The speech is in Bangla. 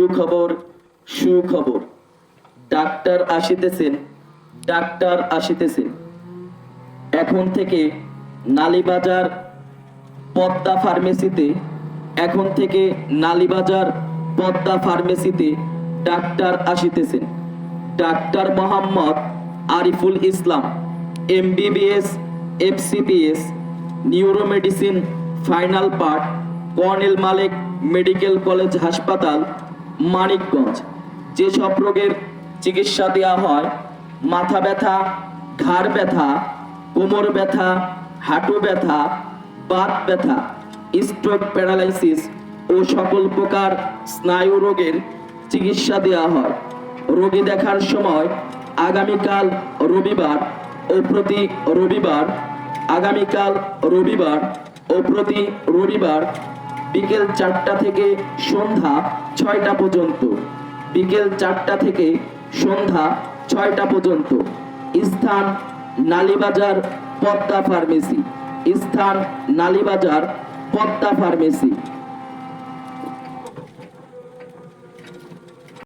সুখবর সুখবর। ডাক্তার আসিতেছেন ডাক্তার আসিতেছেন। এখন থেকে নালীবাজার পদ্মা ফার্মেসিতে, এখন থেকে নালীবাজার পদ্মা ফার্মেসিতে doctor আসিতেছেন। Doctor Mohammad Ariful Islam, MBBS FCPS neuromedicine, final part, Colonel Malik medical college হাসপাতাল মানিকগঞ্জ। যেসব রোগের চিকিৎসা দেওয়া হয়, মাথা ব্যথা, ঘাড় ব্যথা, কোমর ব্যথা, হাঁটু ব্যথা, বাত ব্যথা স্ট্রোক প্যারালাইসিস ও সকল প্রকার স্নায়ু রোগের চিকিৎসা দেওয়া হয়। রোগী দেখার সময় আগামীকাল রবিবার ও প্রতি রবিবার, আগামীকাল রবিবার ও প্রতি রবিবার বিকেল চারটা থেকে সন্ধ্যা ছয়টা পর্যন্ত, বিকেল চারটা থেকে সন্ধ্যা ছয়টা পর্যন্ত। স্থান নালীবাজার পদ্মা ফার্মেসি। স্থান নালীবাজার পদ্মা ফার্মেসি।